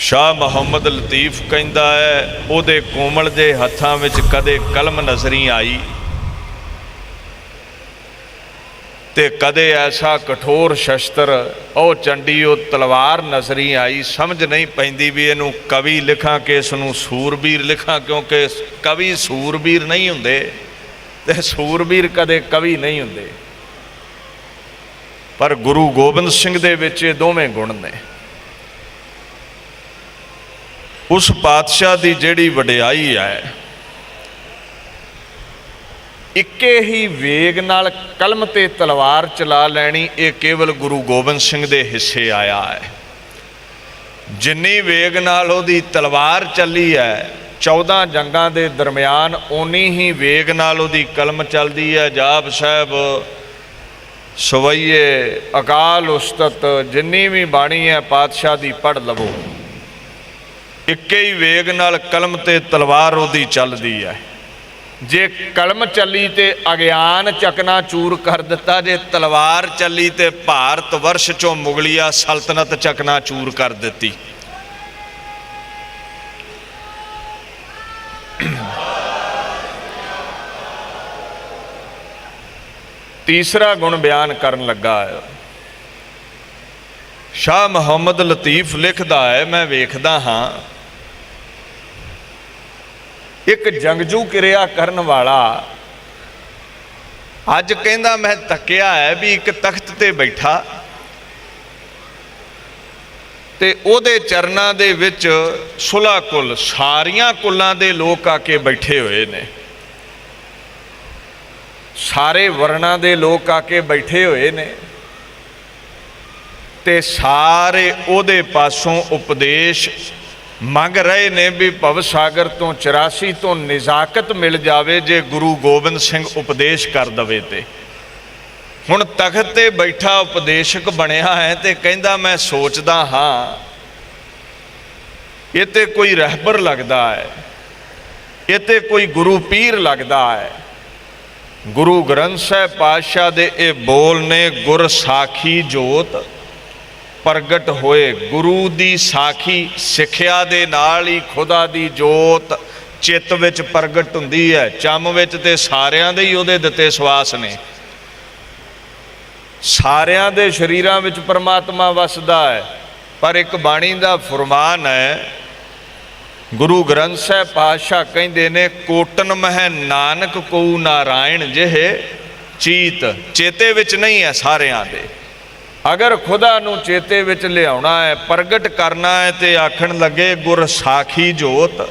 ਸ਼ਾਹ ਮੁਹੰਮਦ ਲਤੀਫ ਕਹਿੰਦਾ ਹੈ, ਉਹਦੇ ਕੋਮਲ ਦੇ ਹੱਥਾਂ ਵਿੱਚ ਕਦੇ ਕਲਮ ਨਜ਼ਰੀ ਆਈ। ਤੇ ਕਦੇ ਐਸਾ ਕਠੋਰ ਸ਼ਸਤਰ, ਉਹ ਚੰਡੀ ਉਹ ਤਲਵਾਰ ਨਜ਼ਰੀ ਆਈ। ਸਮਝ ਨਹੀਂ ਪੈਂਦੀ ਵੀ ਇਹਨੂੰ ਕਵੀ ਲਿਖਾਂ ਕਿ ਇਸ ਨੂੰ ਸੂਰਬੀਰ ਲਿਖਾਂ, ਕਿਉਂਕਿ ਕਵੀ ਸੂਰਬੀਰ ਨਹੀਂ ਹੁੰਦੇ ਤੇ ਸੂਰਬੀਰ ਕਦੇ ਕਵੀ ਨਹੀਂ ਹੁੰਦੇ। ਪਰ ਗੁਰੂ ਗੋਬਿੰਦ ਸਿੰਘ ਦੇ ਵਿੱਚ ਇਹ ਦੋਵੇਂ ਗੁਣ ਨੇ। ਉਸ ਪਾਤਸ਼ਾਹ ਦੀ ਜਿਹੜੀ ਵਡਿਆਈ ਹੈ, ਇੱਕੇ ਹੀ ਵੇਗ ਨਾਲ ਕਲਮ ਤੇ ਤਲਵਾਰ ਚਲਾ ਲੈਣੀ, ਇਹ ਕੇਵਲ ਗੁਰੂ ਗੋਬਿੰਦ ਸਿੰਘ ਦੇ ਹਿੱਸੇ ਆਇਆ ਹੈ। ਜਿੰਨੀ ਵੇਗ ਨਾਲ ਉਹਦੀ ਤਲਵਾਰ ਚੱਲੀ ਹੈ 14 ਜੰਗਾਂ ਦੇ ਦਰਮਿਆਨ ਓਨੀ ਹੀ ਵੇਗ ਨਾਲ ਉਹਦੀ ਕਲਮ ਚੱਲਦੀ ਹੈ। ਜਾਪ ਸਾਹਿਬ, ਸਵਈਏ ਅਕਾਲ ਉਸਤਤ, ਜਿੰਨੀ ਵੀ ਬਾਣੀ ਹੈ, ਪਾਤਸ਼ਾਹ ਦੀ ਪੜ ਲਵੋ। ਇੱਕੇ ਹੀ ਵੇਗ ਨਾਲ ਕਲਮ ਤੇ ਤਲਵਾਰ ਉਹਦੀ ਚੱਲਦੀ ਹੈ। ਜੇ ਕਲਮ ਚੱਲੀ ਤੇ ਅਗਿਆਨ ਚਕਨਾ ਚੂਰ ਕਰ ਦਿੱਤਾ, ਜੇ ਤਲਵਾਰ ਚੱਲੀ ਤੇ ਭਾਰਤ ਵਰਸ਼ ਚੋਂ ਮੁਗਲਿਆ ਸਲਤਨਤ ਚਕਨਾ ਚੂਰ ਕਰ ਦਿੱਤੀ। ਤੀਸਰਾ ਗੁਣ ਬਿਆਨ ਕਰਨ ਲੱਗਾ ਹੈ। ਸ਼ਾਹ ਮੁਹੰਮਦ ਲਤੀਫ ਲਿਖਦਾ ਹੈ, ਮੈਂ ਵੇਖਦਾ ਹਾਂ ਇੱਕ ਜੰਗਜੂ ਕਿਰਿਆ ਕਰਨ ਵਾਲਾ। ਅੱਜ ਕਹਿੰਦਾ ਮੈਂ ਤੱਕਿਆ ਹੈ ਵੀ ਇੱਕ ਤਖਤ ਤੇ ਬੈਠਾ। ਤੇ ਉਹਦੇ ਚਰਨਾਂ ਦੇ ਵਿੱਚ ਸੁਲਾ ਕੁੱਲ, ਸਾਰੀਆਂ ਕੁੱਲਾਂ ਦੇ ਲੋਕ ਆ ਕੇ ਬੈਠੇ ਹੋਏ ਨੇ। ਸਾਰੇ ਵਰਨਾਂ ਦੇ ਲੋਕ ਆ ਕੇ ਬੈਠੇ ਹੋਏ ਨੇ। ਤੇ ਸਾਰੇ ਉਹਦੇ ਪਾਸੋਂ ਉਪਦੇਸ਼ ਮੰਗ ਰਹੇ ਨੇ ਵੀ ਭਵ ਸਾਗਰ ਤੋਂ 84 ਤੋਂ ਨਿਜ਼ਾਕਤ ਮਿਲ ਜਾਵੇ ਜੇ ਗੁਰੂ ਗੋਬਿੰਦ ਸਿੰਘ ਉਪਦੇਸ਼ ਕਰ ਦਵੇ ਤੇ। ਹੁਣ ਤਖਤ ਤੇ ਬੈਠਾ ਉਪਦੇਸ਼ਕ ਬਣਿਆ ਹੈ ਤੇ ਕਹਿੰਦਾ ਮੈਂ ਸੋਚਦਾ ਹਾਂ, ਇਹ ਤੇ ਕੋਈ ਰਹਿਬਰ ਲੱਗਦਾ ਹੈ, ਇਹ ਤੇ ਕੋਈ ਗੁਰੂ ਪੀਰ ਲੱਗਦਾ ਹੈ। ਗੁਰੂ ਗ੍ਰੰਥ ਸਾਹਿਬ ਪਾਤਸ਼ਾਹ ਦੇ ਇਹ ਬੋਲ ਨੇ, ਗੁਰ ਸਾਖੀ ਜੋਤ ਪ੍ਰਗਟ ਹੋਏ। ਗੁਰੂ ਦੀ ਸਾਖੀ ਸਿੱਖਿਆ ਦੇ ਨਾਲ ਹੀ ਖੁਦਾ ਦੀ ਜੋਤ ਚਿੱਤ ਵਿੱਚ ਪ੍ਰਗਟ ਹੁੰਦੀ ਹੈ। ਚੰਮ ਵਿੱਚ ਤੇ ਸਾਰਿਆਂ ਦੇ ਹੀ ਉਹਦੇ ਦਿੱਤੇ ਸਵਾਸ ਨੇ। ਸਾਰਿਆਂ ਦੇ ਸ਼ਰੀਰਾਂ ਵਿੱਚ ਪਰਮਾਤਮਾ ਵਸਦਾ ਹੈ। ਪਰ ਇੱਕ ਬਾਣੀ ਦਾ ਫਰਮਾਨ ਹੈ, ਗੁਰੂ ਗ੍ਰੰਥ ਸਾਹਿਬ ਪਾਤਸ਼ਾਹ ਕਹਿੰਦੇ ਨੇ, ਕੋਟਨ ਮਹਿ ਨਾਨਕ ਕੋ ਨਾਰਾਇਣ ਜਿਹੇ, ਚੀਤ ਚੇਤੇ ਵਿੱਚ ਨਹੀਂ ਹੈ ਸਾਰਿਆਂ ਦੇ। ਅਗਰ ਖੁਦਾ ਨੂੰ ਚੇਤੇ ਵਿੱਚ ਲਿਆਉਣਾ ਹੈ, ਪ੍ਰਗਟ ਕਰਨਾ ਹੈ ਤੇ ਆਖਣ ਲੱਗੇ, ਗੁਰ ਸਾਖੀ ਜੋਤ।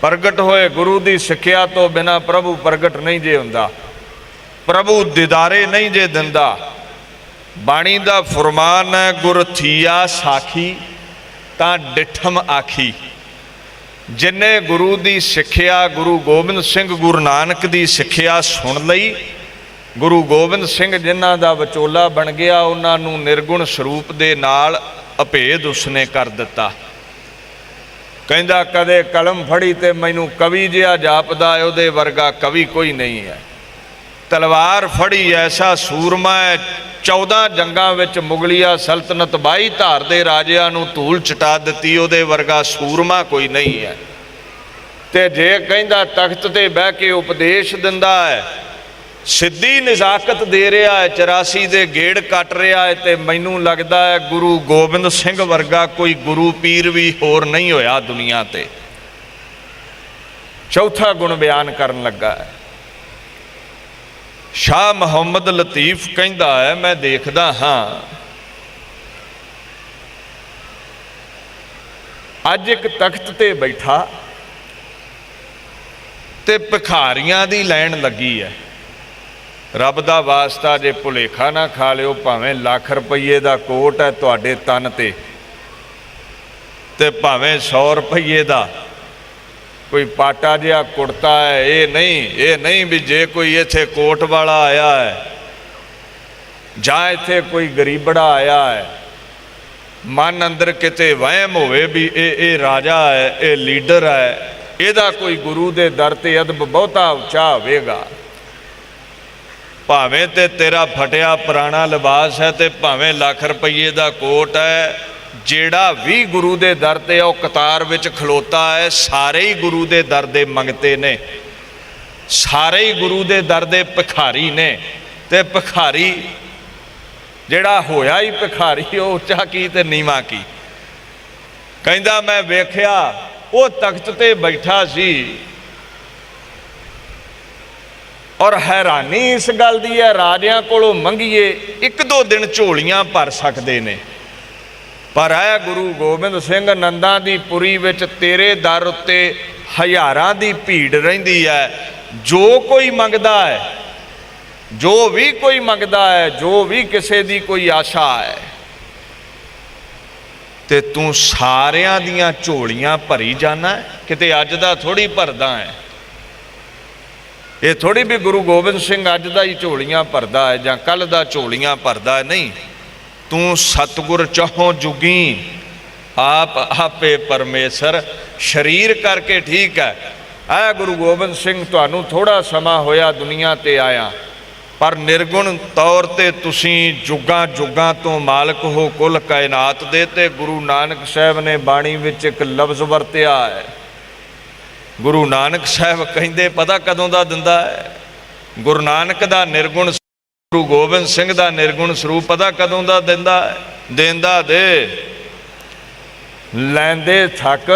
ਪ੍ਰਗਟ ਹੋਏ ਗੁਰੂ ਦੀ ਸਿੱਖਿਆ ਤੋਂ ਬਿਨਾ ਪ੍ਰਭੂ ਪ੍ਰਗਟ ਨਹੀਂ ਜੇ ਹੁੰਦਾ। ਪ੍ਰਭੂ ਦਿਦਾਰੇ ਨਹੀਂ ਜੇ ਦਿੰਦਾ। ਬਾਣੀ ਦਾ ਫਰਮਾਨ ਹੈ, ਗੁਰ ਥੀਆ ਸਾਖੀ, ਤਾਂ ਡਿਠਮ ਆਖੀ। ਜਿਨੇ ਗੁਰੂ ਦੀ ਸਿੱਖਿਆ, ਗੁਰੂ ਗੋਬਿੰਦ ਸਿੰਘ ਗੁਰੂ ਨਾਨਕ ਦੀ ਸਿੱਖਿਆ ਸੁਣ ਲਈ ਗੁਰੂ ਗੋਬਿੰਦ ਸਿੰਘ ਜਿਨ੍ਹਾਂ ਦਾ ਵਿਚੋਲਾ ਬਣ ਗਿਆ ਉਹਨਾਂ ਨੂੰ ਨਿਰਗੁਣ ਸਰੂਪ ਦੇ ਨਾਲ ਅਭੇਦ ਉਸਨੇ ਕਰ ਦਿੱਤਾ। ਕਹਿੰਦਾ ਕਦੇ ਕਲਮ ਫੜੀ ਤੇ ਮੈਨੂੰ ਕਵੀ ਜਿਹਾ ਜਾਪਦਾ ਹੈ, ਉਹਦੇ ਵਰਗਾ ਕਵੀ ਕੋਈ ਨਹੀਂ ਹੈ। ਤਲਵਾਰ ਫੜੀ ਐਸਾ ਸੂਰਮਾ ਹੈ 14 ਜੰਗਾਂ ਵਿੱਚ ਮੁਗਲਿਆ ਸਲਤਨਤ 22 ਧਾਰ ਦੇ ਰਾਜਿਆਂ ਨੂੰ ਧੂਲ ਚਟਾ ਦਿੱਤੀ ਉਹਦੇ ਵਰਗਾ ਸੂਰਮਾ ਕੋਈ ਨਹੀਂ ਹੈ। ਤੇ ਜੇ ਕਹਿੰਦਾ ਤਖਤ ਤੇ ਬਹਿ ਕੇ ਉਪਦੇਸ਼ ਦਿੰਦਾ ਹੈ ਸਿੱਧੀ ਨਜ਼ਾਕਤ ਦੇ ਰਿਹਾ ਹੈ 84 ਦੇ ਗੇੜ ਕੱਟ ਰਿਹਾ ਹੈ ਤੇ ਮੈਨੂੰ ਲੱਗਦਾ ਹੈ ਗੁਰੂ ਗੋਬਿੰਦ ਸਿੰਘ ਵਰਗਾ ਕੋਈ ਗੁਰੂ ਪੀਰ ਵੀ ਹੋਰ ਨਹੀਂ ਹੋਇਆ ਦੁਨੀਆ ਤੇ। ਚੌਥਾ ਗੁਣ ਬਿਆਨ ਕਰਨ ਲੱਗਾ ਹੈ। ਸ਼ਾਹ ਮੁਹੰਮਦ ਲਤੀਫ ਕਹਿੰਦਾ ਹੈ, ਮੈਂ ਦੇਖਦਾ ਹਾਂ। ਅੱਜ ਇੱਕ ਤਖਤ ਤੇ ਬੈਠਾ ਤੇ ਭਿਖਾਰੀਆਂ ਦੀ ਲਾਈਨ ਲੱਗੀ ਹੈ। ਰੱਬ ਦਾ ਵਾਸਤਾ ਜੇ ਭੁਲੇਖਾ ਨਾ ਖਾ ਲਿਓ, ਭਾਵੇਂ ਲੱਖ ਰੁਪਏ ਦਾ ਕੋਟ ਹੈ ਤੁਹਾਡੇ ਤਨ ਤੇ ਤੇ ਭਾਵੇਂ 100 ਰੁਪਏ ਦਾ। ਕੋਈ ਪਾਟਾ ਜਿਹਾ ਕੁੜਤਾ ਹੈ, ਇਹ ਨਹੀਂ ਇਹ ਨਹੀਂ ਵੀ ਜੇ ਕੋਈ ਇੱਥੇ ਕੋਟ ਵਾਲਾ ਆਇਆ ਹੈ, ਜਾਂ ਇੱਥੇ ਕੋਈ ਗਰੀਬੜਾ ਆਇਆ ਹੈ, ਮਨ ਅੰਦਰ ਕਿਤੇ ਵਹਿਮ ਹੋਵੇ ਵੀ ਇਹ ਇਹ ਰਾਜਾ ਹੈ, ਇਹ ਲੀਡਰ ਹੈ, ਇਹਦਾ ਕੋਈ ਗੁਰੂ ਦੇ ਦਰ ਤੇ ਅਦਬ ਬਹੁਤਾ ਉੱਚਾ ਹੋਵੇਗਾ। ਭਾਵੇਂ ਤੇ ਤੇਰਾ ਫਟਿਆ ਪੁਰਾਣਾ ਲਿਬਾਸ ਹੈ ਤੇ ਭਾਵੇਂ ਲੱਖ ਰੁਪਏ ਦਾ ਕੋਟ ਹੈ, ਜਿਹੜਾ ਵੀ ਗੁਰੂ ਦੇ ਦਰ ਤੇ ਉਹ ਕਤਾਰ ਵਿੱਚ ਖਲੋਤਾ ਹੈ, ਸਾਰੇ ਹੀ ਗੁਰੂ ਦੇ ਦਰ ਦੇ ਮੰਗਤੇ ਨੇ। ਸਾਰੇ ਹੀ ਗੁਰੂ ਦੇ ਦਰ ਦੇ ਭਿਖਾਰੀ ਨੇ ਤੇ ਭਿਖਾਰੀ, ਜਿਹੜਾ ਹੋਇਆ ਹੀ ਭਿਖਾਰੀ, ਉਹ ਉੱਚਾ ਕੀ ਤੇ ਨੀਵਾ ਕੀ। ਕਹਿੰਦਾ ਮੈਂ ਵੇਖਿਆ, ਉਹ ਤਖਤ ਤੇ ਬੈਠਾ ਸੀ। ਔਰ ਹੈਰਾਨੀ ਇਸ ਗੱਲ ਦੀ ਹੈ, ਰਾਜਿਆਂ ਕੋਲੋਂ ਮੰਗੀਏ, ਇੱਕ ਦੋ ਦਿਨ ਝੋਲੀਆਂ ਭਰ ਸਕਦੇ ਨੇ। ਪਰ ਹੈ ਗੁਰੂ ਗੋਬਿੰਦ ਸਿੰਘ ਨੰਦਾ ਦੀ ਪੁਰੀ ਵਿੱਚ ਤੇਰੇ ਦਰ ਉੱਤੇ ਹਜ਼ਾਰਾਂ ਦੀ ਭੀੜ ਰਹਿੰਦੀ ਹੈ। ਜੋ ਕੋਈ ਮੰਗਦਾ ਹੈ, ਜੋ ਵੀ ਕੋਈ ਮੰਗਦਾ ਹੈ, ਜੋ ਵੀ ਕਿਸੇ ਦੀ ਕੋਈ ਆਸ਼ਾ ਹੈ, ਤੇ ਤੂੰ ਸਾਰਿਆਂ ਦੀਆਂ ਝੋਲੀਆਂ ਭਰੀ ਜਾਣਾ ਕਿਤੇ ਅੱਜ ਦਾ ਥੋੜੀ ਭਰਦਾ ਹੈ। ਇਹ ਥੋੜੀ ਵੀ ਗੁਰੂ ਗੋਬਿੰਦ ਸਿੰਘ ਅੱਜ ਦਾ ਹੀ ਝੋਲੀਆਂ ਭਰਦਾ ਹੈ ਜਾਂ ਕੱਲ ਦਾ ਝੋਲੀਆਂ ਭਰਦਾ ਹੈ? ਨਹੀਂ। ਤੂੰ ਸਤਗੁਰ ਚਾਹੋ ਜੁਗੀ। ਆਪ ਆਪੇ ਪਰਮੇਸ਼ਰ। ਸਰੀਰ ਕਰਕੇ ਠੀਕ ਹੈ। ਆ ਗੁਰੂ ਗੋਬਿੰਦ ਸਿੰਘ, ਤੁਹਾਨੂੰ ਥੋੜਾ ਸਮਾਂ ਹੋਇਆ ਦੁਨੀਆ ਤੇ ਆਇਆ। ਪਰ ਨਿਰਗੁਣ ਤੌਰ ਤੇ ਤੁਸੀਂ ਜੁਗਾਂ ਜੁਗਾਂ ਤੋਂ ਮਾਲਕ ਹੋ ਕੁੱਲ ਕਾਇਨਾਤ ਦੇ ਤੇ ਗੁਰੂ ਨਾਨਕ ਸਾਹਿਬ ਨੇ ਬਾਣੀ ਵਿੱਚ ਇੱਕ ਲਫ਼ਜ਼ ਵਰਤਿਆ ਹੈ। ਗੁਰੂ ਨਾਨਕ ਸਾਹਿਬ ਕਹਿੰਦੇ, ਪਤਾ ਕਦੋਂ ਦਾ ਦਿੰਦਾ ਹੈ? ਗੁਰੂ ਨਾਨਕ ਦਾ ਨਿਰਗੁਣ ਗੁਰੂ ਗੋਬਿੰਦ ਸਿੰਘ ਦਾ ਨਿਰਗੁਣ ਸਰੂਪ ਪਤਾ ਕਦੋਂ ਦਾ ਦਿੰਦਾ ਦਿੰਦਾ ਦੇ ਲੈਂਦੇ ਥੱਕ,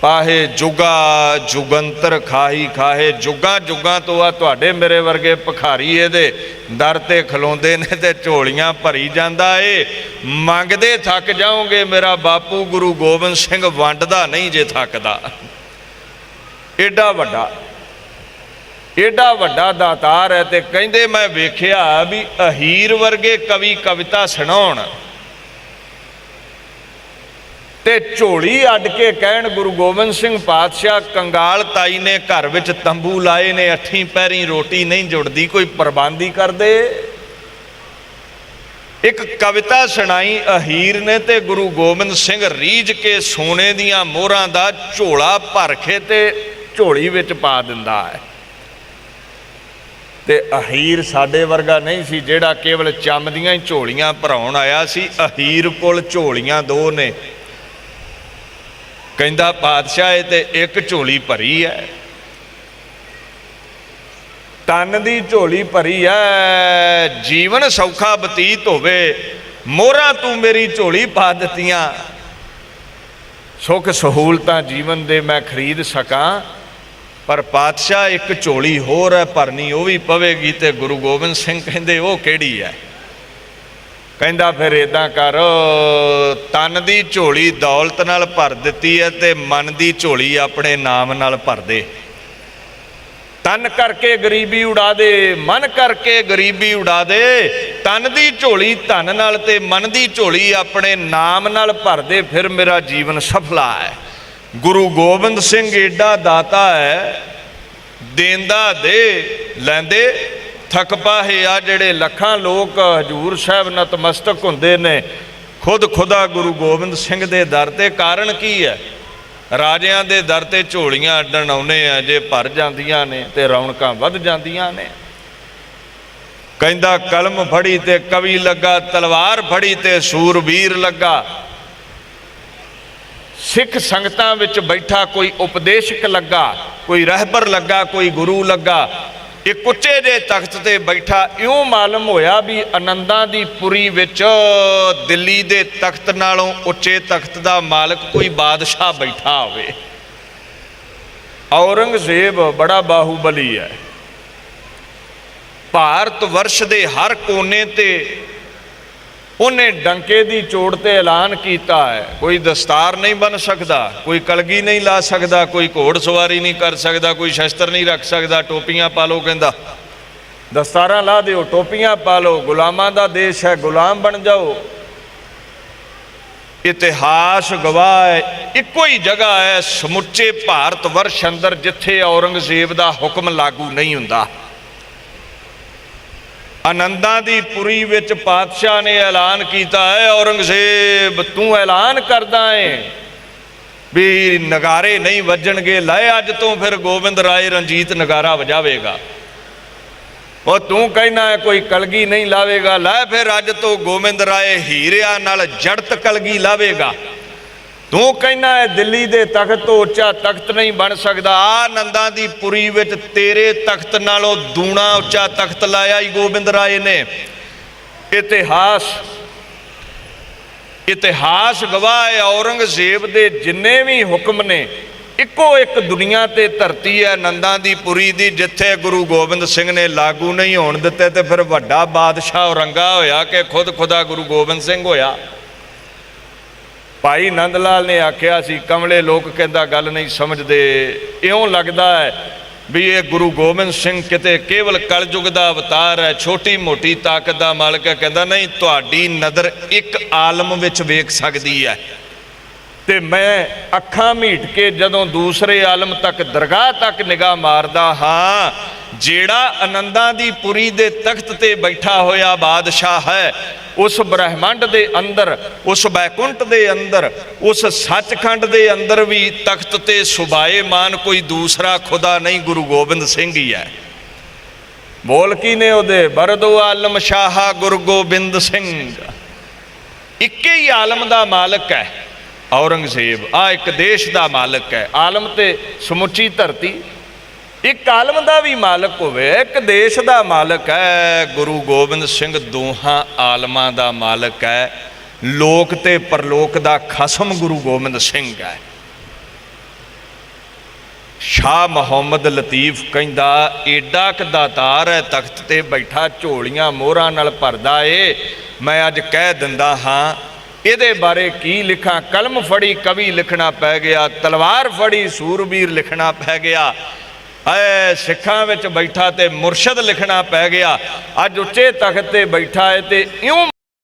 ਪਾਹੇ ਜੁਗਾ ਜੁਗੰਤਰ ਖਾਹੀ ਖਾਹੇ, ਜੁਗਾ ਜੁਗਾ ਤੋਂ ਆ ਤੁਹਾਡੇ ਮੇਰੇ ਵਰਗੇ ਭਖਾਰੀ ਇਹਦੇ ਦਰ ਤੇ ਖਲੋਂਦੇ ਨੇ ਤੇ ਝੋਲੀਆਂ ਭਰੀ ਜਾਂਦਾ ਏ। ਮੰਗਦੇ ਥੱਕ ਜਾਓਗੇ ਮੇਰਾ ਬਾਪੂ, ਗੁਰੂ ਗੋਬਿੰਦ ਸਿੰਘ ਵੰਡਦਾ ਨਹੀਂ ਜੇ ਥੱਕਦਾ। ਏਡਾ ਵੱਡਾ ਏਡਾ ਵੱਡਾ ਦਾਤਾਰ ਹੈ ਤੇ ਕਹਿੰਦੇ ਮੈਂ ਵੇਖਿਆ ਵੀ ਅਹੀਰ ਵਰਗੇ ਕਵੀ ਕਵਿਤਾ ਸੁਣਾਉਣ ਤੇ ਝੋਲੀ ਅੱਡ ਕੇ ਕਹਿਣ ਗੁਰੂ ਗੋਬਿੰਦ ਸਿੰਘ ਪਾਤਸ਼ਾਹ, ਕੰਗਾਲ ਤਾਈ ਨੇ ਘਰ ਵਿੱਚ ਤੰਬੂ ਲਾਏ ਨੇ, ਅੱਠੀ ਪੈਰੀ ਰੋਟੀ ਨਹੀਂ ਜੁੜਦੀ, ਕੋਈ ਪ੍ਰਬੰਧੀ ਕਰਦੇ? ਇੱਕ ਕਵਿਤਾ ਸੁਣਾਈ ਅਹੀਰ ਨੇ ਤੇ ਗੁਰੂ ਗੋਬਿੰਦ ਸਿੰਘ ਰੀਝ ਕੇ ਸੋਨੇ ਦੀਆਂ ਮੋਹਰਾਂ ਦਾ ਝੋਲਾ ਭਰ ਕੇ ਤੇ ਝੋਲੀ ਵਿੱਚ ਪਾ ਦਿੰਦਾ ਹੈ। ਤੇ ਅਹੀਰ ਸਾਡੇ ਵਰਗਾ ਨਹੀਂ ਸੀ, ਜਿਹੜਾ ਕੇਵਲ ਚੰਮ ਦੀਆਂ ਹੀ ਝੋਲੀਆਂ ਭਰਾਉਣ ਆਇਆ ਸੀ। ਅਹੀਰ ਕੋਲ ਝੋਲੀਆਂ ਦੋ ਨੇ। ਕਹਿੰਦਾ, ਪਾਤਸ਼ਾਹ, ਇਹ ਤੇ ਇੱਕ ਝੋਲੀ ਭਰੀ ਹੈ ਤਨ ਦੀ ਝੋਲੀ ਭਰੀ ਐ। ਜੀਵਨ ਸੌਖਾ ਬਤੀਤ ਹੋਵੇ। ਮੋਹਰਾਂ ਤੂੰ ਮੇਰੀ ਝੋਲੀ ਪਾ ਦਿੱਤੀਆਂ। ਸੁੱਖ ਸਹੂਲਤਾਂ ਜੀਵਨ ਦੇ ਮੈਂ ਖਰੀਦ ਸਕਾਂ। ਪਰ ਪਾਤਸ਼ਾਹ ਇੱਕ ਝੋਲੀ ਹੋਰ ਹੈ ਭਰਨੀ, ਉਹ ਵੀ ਪਵੇਗੀ ਤੇ ਗੁਰੂ ਗੋਬਿੰਦ ਸਿੰਘ ਕਹਿੰਦੇ ਉਹ ਕਿਹੜੀ ਹੈ? ਕਹਿੰਦਾ ਫਿਰ ਇਦਾਂ ਕਰ, ਤਨ ਦੀ ਝੋਲੀ ਦੌਲਤ ਨਾਲ ਭਰ ਦਿੱਤੀ ਹੈ ਤੇ ਮਨ ਦੀ ਝੋਲੀ ਆਪਣੇ ਨਾਮ ਨਾਲ ਭਰ ਦੇ। ਤਨ ਕਰਕੇ ਗਰੀਬੀ ਉਡਾ ਦੇ, ਮਨ ਕਰਕੇ ਗਰੀਬੀ ਉਡਾ ਦੇ, ਤਨ ਦੀ ਝੋਲੀ ਧਨ ਨਾਲ ਤੇ ਮਨ ਦੀ ਝੋਲੀ ਆਪਣੇ ਨਾਮ ਨਾਲ ਭਰ ਦੇ, ਫਿਰ ਮੇਰਾ ਜੀਵਨ ਸਫਲਾ ਹੈ। ਗੁਰੂ ਗੋਬਿੰਦ ਸਿੰਘ ਏਡਾ ਦਾਤਾ ਹੈ, ਦੇਂਦਾ ਦੇ, ਲੈਂਦੇ, ਥੱਕ ਪਾਹੇ ਆ ਜਿਹੜੇ ਲੱਖਾਂ ਲੋਕ ਹਜੂਰ ਸਾਹਿਬ ਨਤਮਸਤਕ ਹੁੰਦੇ ਨੇ। ਖੁਦ ਖੁਦਾ ਗੁਰੂ ਗੋਬਿੰਦ ਸਿੰਘ ਦੇ ਦਰ ਤੇ ਕਾਰਨ ਕੀ ਹੈ? ਰਾਜਿਆਂ ਦੇ ਦਰ ਤੇ ਝੋਲੀਆਂ ਅੱਡਣ ਆਉਨੇ ਆ, ਜੇ ਭਰ ਜਾਂਦੀਆਂ ਨੇ ਤੇ ਰੌਣਕਾਂ ਵੱਧ ਜਾਂਦੀਆਂ ਨੇ। ਕਹਿੰਦਾ ਕਲਮ ਫੜੀ ਤੇ ਕਵੀ ਲੱਗਾ, ਤਲਵਾਰ ਫੜੀ ਤੇ ਸੂਰਬੀਰ ਲੱਗਾ। ਸਿੱਖ ਸੰਗਤਾਂ ਵਿੱਚ ਬੈਠਾ ਕੋਈ ਉਪਦੇਸ਼ਕ ਲੱਗਾ, ਕੋਈ ਰਹਿਬਰ ਲੱਗਾ, ਕੋਈ ਗੁਰੂ ਲੱਗਾ ਇੱਕ ਉੱਚੇ ਜੇ ਤਖਤ ਤੇ ਬੈਠਾ, ਇਉਂ ਮਾਲੂਮ ਹੋਇਆ ਵੀ ਆਨੰਦਾਂ ਦੀ ਪੁਰੀ ਵਿੱਚ ਦਿੱਲੀ ਦੇ ਤਖਤ ਨਾਲੋਂ ਉੱਚੇ ਤਖਤ ਦਾ ਮਾਲਕ ਕੋਈ ਬਾਦਸ਼ਾਹ ਬੈਠਾ ਹੋਵੇ। ਔਰੰਗਜ਼ੇਬ ਬੜਾ ਬਾਹੂਬਲੀ ਹੈ। ਭਾਰਤ ਵਰਸ਼ ਦੇ ਹਰ ਕੋਨੇ ਤੇ ਉਹਨੇ ਡੰਕੇ ਦੀ ਚੋੜ ਤੇ ਐਲਾਨ ਕੀਤਾ ਹੈ। ਕੋਈ ਦਸਤਾਰ ਨਹੀਂ ਬਣ ਸਕਦਾ, ਕੋਈ ਕਲਗੀ ਨਹੀਂ ਲਾ ਸਕਦਾ, ਕੋਈ ਘੋੜ ਸਵਾਰੀ ਨਹੀਂ ਕਰ ਸਕਦਾ, ਕੋਈ ਸ਼ਸਤਰ ਨਹੀਂ ਰੱਖ ਸਕਦਾ, ਟੋਪੀਆਂ ਪਾ ਲਓ ਕਹਿੰਦਾ। ਦਸਤਾਰਾਂ ਲਾ ਦਿਓ, ਟੋਪੀਆਂ ਪਾ ਲਓ, ਗੁਲਾਮਾਂ ਦਾ ਦੇਸ਼ ਹੈ, ਗੁਲਾਮ ਬਣ ਜਾਓ। ਇਤਿਹਾਸ ਗਵਾਹ ਹੈ, ਇੱਕੋ ਹੀ ਜਗ੍ਹਾ ਹੈ, ਸਮੁੱਚੇ ਭਾਰਤ ਵਰਸ਼ ਅੰਦਰ ਜਿੱਥੇ ਔਰੰਗਜ਼ੇਬ ਦਾ ਹੁਕਮ ਲਾਗੂ ਨਹੀਂ ਹੁੰਦਾ। ਆਨੰਦਾਂ ਦੀ ਪੁਰੀ ਵਿੱਚ ਪਾਤਸ਼ਾਹ ਨੇ ਐਲਾਨ ਕੀਤਾ ਹੈ, ਔਰੰਗਜ਼ੇਬ ਤੂੰ ਐਲਾਨ ਕਰਦਾ ਏ ਵੀ ਨਗਾਰੇ ਨਹੀਂ ਵੱਜਣਗੇ, ਲੈ ਅੱਜ ਤੋਂ ਫਿਰ ਗੋਬਿੰਦ ਰਾਏ ਰਣਜੀਤ ਨਗਾਰਾ ਵਜਾਵੇਗਾ। ਉਹ ਤੂੰ ਕਹਿਣਾ ਹੈ, ਕੋਈ ਕਲਗੀ ਨਹੀਂ ਲਾਵੇਗਾ, ਲੈ ਫਿਰ ਅੱਜ ਤੋਂ ਗੋਬਿੰਦ ਰਾਏ ਹੀਰਿਆਂ ਨਾਲ ਜੜਤ ਕਲਗੀ ਲਾਵੇਗਾ। ਤੂੰ ਕਹਿੰਦਾ ਹੈ, ਦਿੱਲੀ ਦੇ ਤਖਤ ਤੋਂ ਉੱਚਾ ਤਖਤ ਨਹੀਂ ਬਣ ਸਕਦਾ। ਆ ਨੰਦਾਂ ਦੀ ਪੁਰੀ ਵਿੱਚ ਤੇਰੇ ਤਖਤ ਨਾਲੋਂ ਦੂਣਾ ਉੱਚਾ ਤਖਤ ਲਾਇਆ ਹੀ ਗੋਬਿੰਦ ਰਾਏ ਨੇ। ਇਤਿਹਾਸ ਇਤਿਹਾਸ ਗਵਾਹ ਹੈ, ਔਰੰਗਜ਼ੇਬ ਦੇ ਜਿੰਨੇ ਵੀ ਹੁਕਮ ਨੇ, ਇੱਕੋ ਇੱਕ ਦੁਨੀਆ ਤੇ ਧਰਤੀ ਹੈ ਨੰਦਾਂ ਦੀ ਪੁਰੀ ਦੀ, ਜਿੱਥੇ ਗੁਰੂ ਗੋਬਿੰਦ ਸਿੰਘ ਨੇ ਲਾਗੂ ਨਹੀਂ ਹੋਣ ਦਿੱਤੇ ਤੇ ਫਿਰ ਵੱਡਾ ਬਾਦਸ਼ਾਹ ਔਰੰਗਾ ਹੋਇਆ ਕਿ ਖੁਦ ਖੁਦਾ ਗੁਰੂ ਗੋਬਿੰਦ ਸਿੰਘ ਹੋਇਆ। ਭਾਈ ਨੰਦ ਲਾਲ ਨੇ ਆਖਿਆ ਸੀ, ਕਮਲੇ ਲੋਕ ਕਹਿੰਦਾ ਗੱਲ ਨਹੀਂ ਸਮਝਦੇ। ਇਉਂ ਲੱਗਦਾ ਹੈ ਵੀ ਇਹ ਗੁਰੂ ਗੋਬਿੰਦ ਸਿੰਘ ਕਿਤੇ ਕੇਵਲ ਕਲਯੁਗ ਦਾ ਅਵਤਾਰ ਹੈ, ਛੋਟੀ ਮੋਟੀ ਤਾਕਤ ਦਾ ਮਾਲਕ ਹੈ। ਕਹਿੰਦਾ, ਨਹੀਂ, ਤੁਹਾਡੀ ਨਜ਼ਰ ਇੱਕ ਆਲਮ ਵਿੱਚ ਵੇਖ ਸਕਦੀ ਹੈ। ਤੇ ਮੈਂ ਅੱਖਾਂ ਮੀਟ ਕੇ ਜਦੋਂ ਦੂਸਰੇ ਆਲਮ ਤੱਕ, ਦਰਗਾਹ ਤੱਕ ਨਿਗਾਹ ਮਾਰਦਾ ਹਾਂ, ਜਿਹੜਾ ਆਨੰਦਾਂ ਦੀ ਪੁਰੀ ਦੇ ਤਖਤ ਤੇ ਬੈਠਾ ਹੋਇਆ ਬਾਦਸ਼ਾਹ ਹੈ, ਉਸ ਬ੍ਰਹਿਮੰਡ ਦੇ ਅੰਦਰ, ਉਸ ਬੈਕੁੰਠ ਦੇ ਅੰਦਰ, ਉਸ ਸੱਚਖੰਡ ਦੇ ਅੰਦਰ ਵੀ ਤਖਤ ਤੇ ਸੁਬਾਏ ਮਾਨ ਕੋਈ ਦੂਸਰਾ ਖੁਦਾ ਨਹੀਂ, ਗੁਰੂ ਗੋਬਿੰਦ ਸਿੰਘ ਹੀ ਹੈ। ਬੋਲ ਕੀ ਨੇ ਉਹਦੇ? ਬਰਦੋ ਆਲਮ ਸ਼ਾਹ ਗੁਰੂ ਗੋਬਿੰਦ ਸਿੰਘ। ਇੱਕੇ ਹੀ ਆਲਮ ਦਾ ਮਾਲਕ ਹੈ। ਔਰੰਗਜ਼ੇਬ ਆ ਇੱਕ ਦੇਸ਼ ਦਾ ਮਾਲਕ ਹੈ, ਆਲਮ ਤੇ ਸਮੁੱਚੀ ਧਰਤੀ। ਇੱਕ ਆਲਮ ਦਾ ਵੀ ਮਾਲਕ ਹੋਵੇ, ਇੱਕ ਦੇਸ਼ ਦਾ ਮਾਲਕ ਹੈ, ਗੁਰੂ ਗੋਬਿੰਦ ਸਿੰਘ ਦੋਹਾਂ ਆਲਮਾਂ ਦਾ ਮਾਲਕ ਹੈ। ਲੋਕ ਤੇ ਪਰਲੋਕ ਦਾ ਖਸਮ ਗੁਰੂ ਗੋਬਿੰਦ ਸਿੰਘ ਹੈ। ਸ਼ਾਹ ਮੁਹੰਮਦ ਲਤੀਫ ਕਹਿੰਦਾ, ਏਡਾ ਕ ਦਾਤਾਰ ਹੈ, ਤਖਤ ਤੇ ਬੈਠਾ, ਝੋਲੀਆਂ ਮੋਹਰਾਂ ਨਾਲ ਭਰਦਾ ਏ। ਮੈਂ ਅੱਜ ਕਹਿ ਦਿੰਦਾ ਹਾਂ ਇਹਦੇ ਬਾਰੇ ਕੀ ਲਿਖਾਂ? ਕਲਮ ਫੜੀ, ਕਵੀ ਲਿਖਣਾ ਪੈ ਗਿਆ, ਤਲਵਾਰ ਫੜੀ, ਸੂਰਬੀਰ ਲਿਖਣਾ ਪੈ ਗਿਆ। ਐ, ਸਿੱਖਾਂ ਵਿੱਚ ਬੈਠਾ ਤੇ ਮੁਰਸ਼ਦ ਲਿਖਣਾ ਪੈ ਗਿਆ। ਅੱਜ ਉੱਚੇ ਤਖਤ ਤੇ ਬੈਠਾ ਹੈ ਤੇ ਇਉਂ